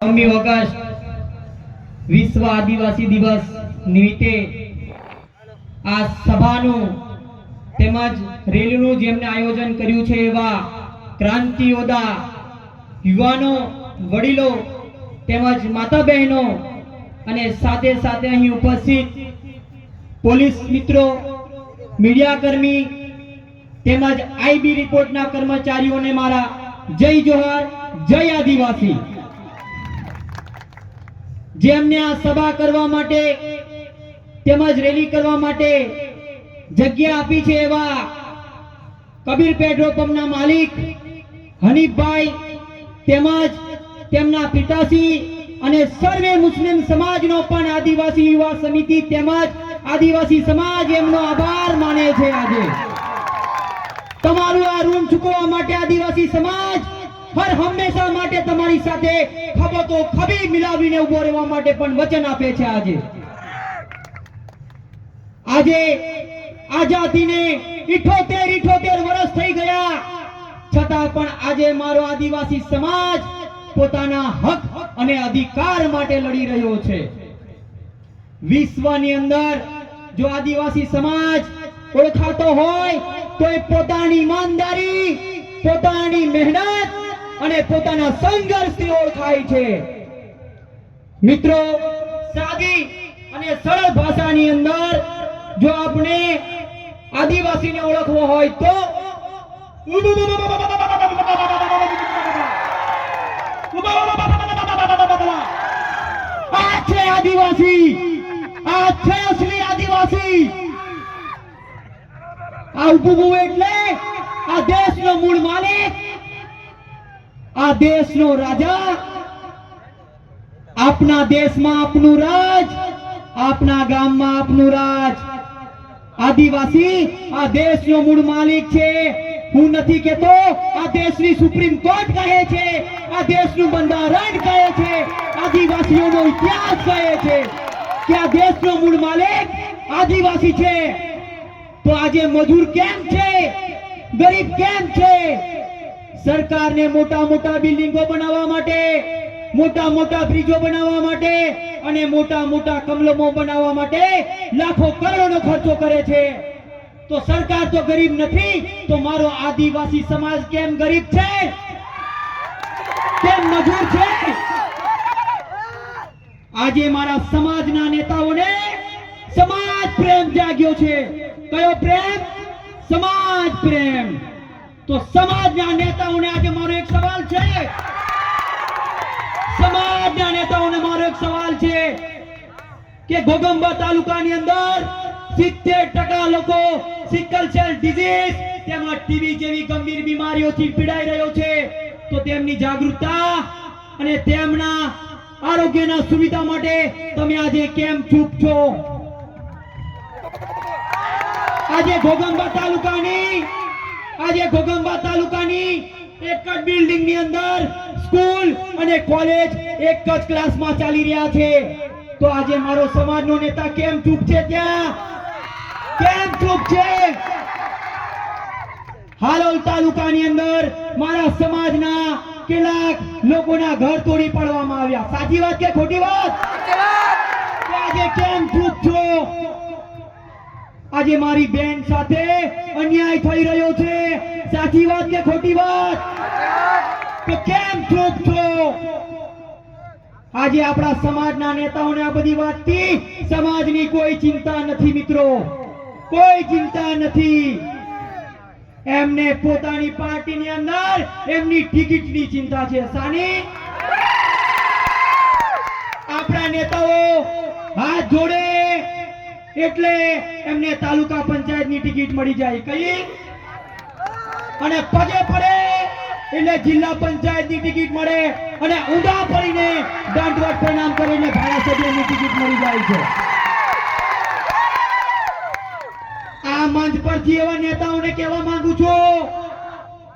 August વિશ્વ આદિવાસી દિવસ નિમિત્તે આ સભાનું તેમજ રેલીનું જેમને આયોજન કર્યું છે એવા ક્રાંતિ યોદ્ધા યુવાનો, વડીલો તેમજ માતા બહેનો અને સાથે સાથે અહીં ઉપસ્થિત પોલીસ મિત્રો, મીડિયા કર્મી તેમજ આઈબી રિપોર્ટના કર્મચારીઓને મારા જય જોહાર, જય આદિવાસી. જેમને આ સભા કરવા માટે તેમજ રેલી કરવા માટે જગ્યા આપી છે એવા કબીર પેટ્રોલ પંપના માલિક હનીફભાઈ તેમજ તેમના પિતાશ્રી અને સર્વે મુસ્લિમ સમાજનો પણ આદિવાસી યુવા સમિતિ તેમજ આદિવાસી સમાજ એમનો આભાર માને છે આજે. તમારું આ ઋણ ચૂકવવા માટે આદિવાસી સમાજ હર હંમેશા માટે તમારી સાથે ખબતો ખબી મિલાવીને ઊભો રહેવા માટે પણ વચન આપે છે આજે. આજે આઝાદીને 78 78 વર્ષ થઈ ગયા. છતાં પણ આજે મારો આદિવાસી સમાજ પોતાના હક અને અધિકાર માટે લડી રહ્યો છે. વિશ્વની અંદર જો આદિવાસી સમાજ ઓળખાતો હોય, તો એ પોતાની ઈમાનદારી, પોતાની મહેનત અને પોતાના સંઘર્ષથી ઓળખાય છે. મિત્રો, સાદી અને સરળ ભાષાની અંદર જો આપણે આદિવાસીને ઓળખવો હોય તો આદિવાસી, આ છે અસલી આદિવાસી. આ ઉપભૂ એટલે આ દેશનો મૂળ માલિક આ દેશનો રાજા, આપના દેશમાં આપનું રાજ, આપના ગામમાં આપનું રાજ. આદિવાસી આ દેશનો મૂળ માલિક છે. હું નથી કેતો આ દેશની સુપ્રીમ કોર્ટ કહે છે, આ દેશનું બંધારણ કહે છે, આદિવાસીઓનો ઇતિહાસ કહે છે કે આ દેશનો મૂળ માલિક આદિવાસી છે. તો આજે મજૂર કેમ છે? ગરીબ કેમ છે? સરકારને મોટા મોટા બિલ્ડિંગો બનાવવા માટે, મોટા મોટા બ્રિજો બનાવવા માટે અને મોટા મોટા કમલમો બનાવવા માટે લાખો કરોડો ખર્ચો કરે છે. તો સરકાર તો ગરીબ નથી, તો મારો આદિવાસી સમાજ કેમ ગરીબ છે? કેમ મજૂર છે? આજે મારા સમાજના નેતાઓને સમાજ પ્રેમ જાગ્યો છે. કયો પ્રેમ? સમાજ પ્રેમ. તો સમાજના નેતાઓને આજે મારો એક સવાલ છે. સમાજના નેતાઓને મારો એક સવાલ છે કે ગોગંબા તાલુકાની અંદર સિત્તેર ટકા લોકો સિકલ સેલ ડિઝીઝ તેમાં ટીવી જેવી ગંભીર બીમારીઓથી પીડાઈ રહ્યો છે. તો તેમની જાગૃતતા અને તેમના આરોગ્યના સુવિધા માટે તમે આજે કેમ ચૂપ છો? આજે ગોગંબા તાલુકાની આજે ઘોગંબા તાલુકાની એક જ બિલ્ડિંગની અંદર સ્કૂલ અને કોલેજ એક જ ક્લાસમાં ચાલી રહ્યા છે. તો આજે મારો સમાજનો નેતા કેમ ચૂપ છે ત્યાં? કેમ ચૂપ છે? હાલોલ તાલુકાની અંદર મારા સમાજના કેટલાક લોકોના ઘર તોડી પાડવામાં આવ્યા. સાચી વાત કે ખોટી વાત? આજે કેમ ચૂપ છો? આજે મારી બેન સાથે અન્યાય થઈ રહ્યો છે. સાચી વાત કે ખોટી વાત? તો કેમ ચૂપ છો? આજે આપણા સમાજના નેતાઓને આ બધી વાતથી સમાજની કોઈ ચિંતા નથી મિત્રો. કોઈ ચિંતા નથી. એમને પોતાની પાર્ટીની અંદર એમની ટિકિટની ચિંતા છે. સાની? આપણા નેતાઓ હાથ જોડે એટલે એમને તાલુકા પંચાયતની ટિકિટ મળી જાય. કઈ? અને પગે પડે એટલે જિલ્લા પંચાયતની ટિકિટ મળે અને ઊંડા પડીને દાંડવટ પ્રણામ કરીને ધારાસભ્યની ટિકિટ મળી જાય છે. આ મંચ પરથી એવા નેતાઓને કહેવા માંગુ છું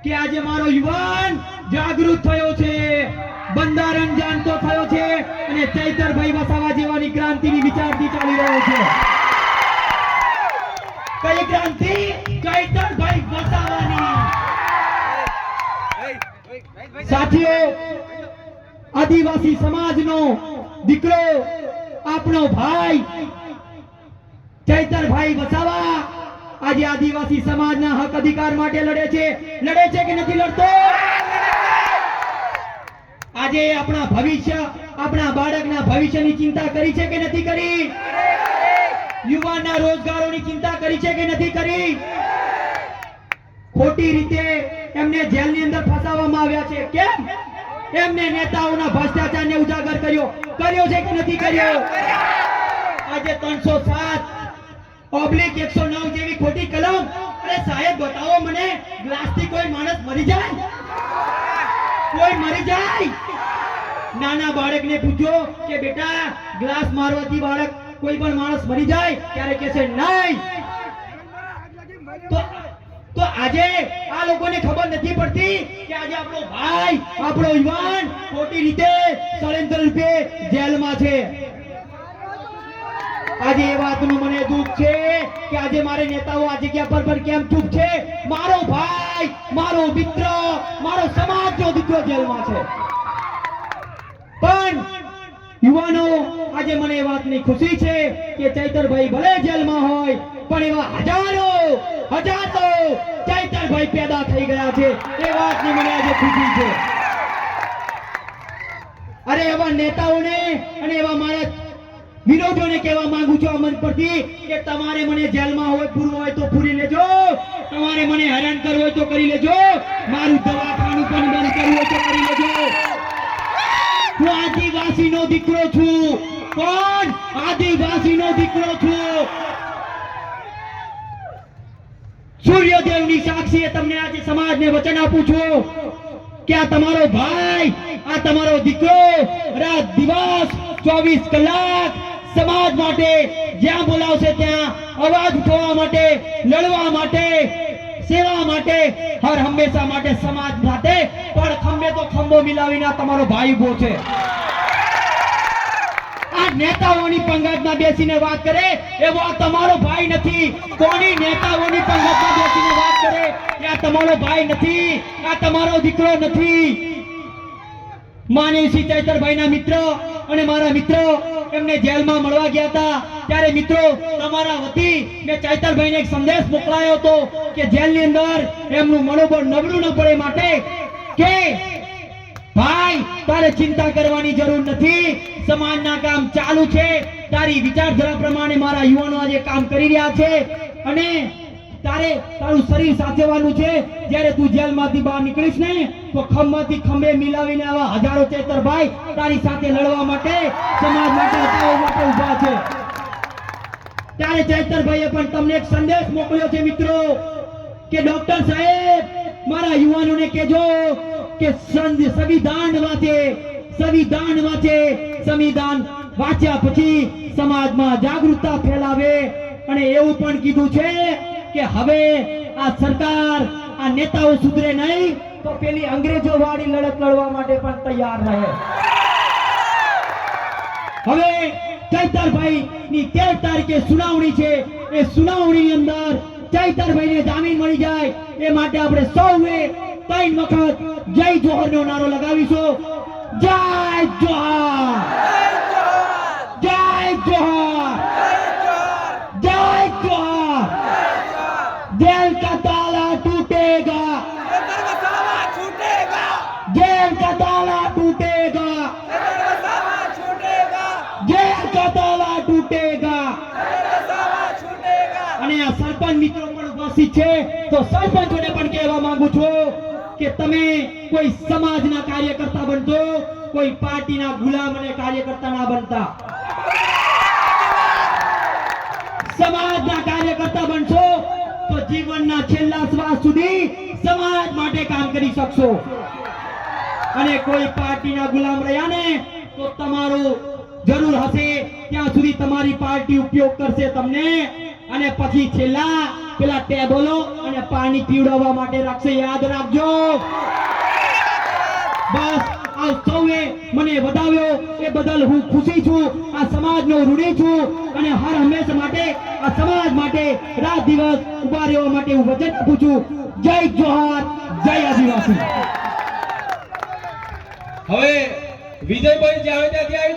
કે આજે મારો યુવાન જાગૃત થયો છે. બંધારણ જાણતો થયો છે. અને ચૈતરભાઈ વસાવા જેવાની ક્રાંતિની વિચારથી ચાલી રહ્યો છે. કઈ ક્રાંતિ? ચૈતરભાઈ વસાવાની. સાથીઓ, આદિવાસી સમાજનો દીકરો, આપણો ભાઈ, ચૈતરભાઈ વસાવા આજે આદિવાસી સમાજના હક અધિકાર માટે લડે છે. લડે છે કે નથી લડતો? આજે આપણા ભવિષ્ય આપણા બાળકના ભવિષ્યની ચિંતા કરી છે કે નથી કરી? યુવાનના રોજગારોની ચિંતા કરી છે કે નથી કરી? ખોટી રીતે એમને જેલની અંદર ફસાવવામાં આવ્યા છે. કેમ? એમને નેતાઓના ભ્રષ્ટાચારને ઉજાગર કર્યો. કર્યો છે કે નથી કર્યો? આજે ત્રણસો સાત, ઓબ્લિક એકસો નવ જેવી ખોટી કલમ. અરે સાહેબ, બતાવો મને, ગ્લાસથી કોઈ માણસ મરી જાય? કોઈ મરી જાય? નાના બાળકને પૂછ્યો કે બેટા ગ્લાસ મારવાથી બાળક કોઈ પણ માણસ મરી જાય? ત્યારે કહેશે નહીં. તો આજે આ લોકોને ખબર નથી પડતી કે આજે આપણો ભાઈ, આપણો યુવાન ખોટી રીતે ષડયંત્ર રૂપે જેલમાં છે. આજે એ વાતનું મને દુઃખ છે કે આજે મારે નેતાઓ આ જગ્યા પર પણ કેમ ચૂપ છે? મારો ભાઈ, મારો મિત્ર, મારો સમાજનો દીકરો જેલમાં છે. પણ યુવાનો, આજે મને એ વાતની ખુશી છે કે ચૈતરભાઈ ભલે જેલમાં હોય, પણ એવા હજારો હજારો ચૈતરભાઈ પેદા થઈ ગયા છે. એ વાતની મને આજે ખુશી છે. અરે એવા નેતાઓને અને એવા મારા વિરોધીઓને કહેવા માંગુ છું આ પરથી કે તમારે મને જેલમાં હોય, પૂરવું હોય તો પૂરી લેજો. તમારે મને હેરાન કરવું હોય તો કરી લેજો. મારું દવાખાનું પણ બંધ કરવું હોય તો કરી લેજો. હું આદિવાસીનો દીકરો છું. કોણ? આદિવાસીનો દીકરો છું. સૂર્યદેવની સાક્ષીએ તમને આજે સમાજને વચન આપું છું કે આ તમારો ભાઈ, આ તમારો દીકરો રાત દિવસ ચોવીસ કલાક સમાજ માટે જ્યાં બોલાવશે ત્યાં અવાજ ઉઠાવવા માટે, લડવા માટે સેવા માટે, હર હંમેશા માટે સમાજ સાથે, પણ ખંભે તો ખંભો મિલાવીને તમારો ભાઈ ઊભો છે. આ નેતાઓની પંગતમાં બેસીને વાત કરે, એવો આ તમારો ભાઈ નથી. કોની નેતાઓની પંગતમાં બેસીને વાત કરે, એ આ તમારો ભાઈ નથી. આ તમારો દીકરો નથી. માનવસિંહ ચૈતરભાઈના મિત્ર અને મારા મિત્રો એમને જેલમાં મળવા ગયા હતા. ત્યારે મિત્રો, તમારા વતી મેં ચૈતરભાઈને એક સંદેશ મોકલાયો હતો કે જેલની અંદર એમનું મનોબળ નબળું ન પડે માટે કે, ભાઈ, તારે ચિંતા કરવાની જરૂર નથી. સમાજના કામ ચાલુ છે. તારી વિચારધારા પ્રમાણે મારા યુવાનો આજે કામ કરી રહ્યા છે. અને તારે તારું શરીર સાચવવાનું છે. જ્યારે તું જેલમાંથી બહાર નીકળીશ ને, તો ખંભમાંથી ખંભે મિલાવીને આવા હજારો ચેતરભાઈ તારી સાથે લડવા માટે, સમાજ માટે બચાવવા માટે ઊભા છે. ત્યારે ચેતરભાઈએ પણ તમને એક સંદેશ મોકલ્યો છે, મિત્રો, કે ડોક્ટર સાહેબ, મારા યુવાનોને કહેજો કે સંવિધાન વાંચે સંવિધાન વાંચે. સંવિધાન વાંચ્યા પછી સમાજમાં જાગૃતતા ફેલાવે. અને એવું પણ કીધું છે કે હવે આ સરકાર આ નેતાઓ સુધરે નહીં, તો પેલી અંગ્રેજો વાળી લડત લડવા માટે પણ તૈયાર રહે. હવે ચૈતરભાઈ ની તેર તારીખે સુનાવણી છે. એ સુનાવણી અંદર ચૈતરભાઈને જામીન મળી જાય. એ માટે આપણે સૌએ ત્રણ વખત જય જોહરનો નારો લગાવીશું. જય જોહર! અને આ સરપંચ મિત્રો પણ ઉપસ્થિત છે, તો સરપંચોને પણ કહેવા માંગુ છું કે તમે કોઈ સમાજના કાર્યકર્તા બનજો, કોઈ પાર્ટીના ગુલામ અને કાર્યકર્તા ના બનતા. સમાજના કાર્યકર્તા બનશો, તો જીવનના છેલ્લા શ્વાસ સુધી સમાજ માટે કામ કરી શકશો. અને કોઈ પાર્ટીના ગુલામ રહ્યા ને, તો તમારું જરૂર હશે, ત્યાં સુધી તમારી પાર્ટી ઉપયોગ કરશે તમને. અને પછી છેલ્લા પેલા ટેબલો અને પાણી પીવડાવવા માટે રાખશે. યાદ રાખજો. બસ, આ સૌએ મને વધાવ્યો. એ બદલ હું ખુશી છું. આ સમાજનો ઋણી છું. અને હર હંમેશા માટે, આ સમાજ માટે રાત દિવસ ઊભા રહેવા માટે હું વચન આપું છું. જય જોહાર, જય આદિવાસી. હવે વિજયભાઈ જે આવે ત્યાં ત્યાં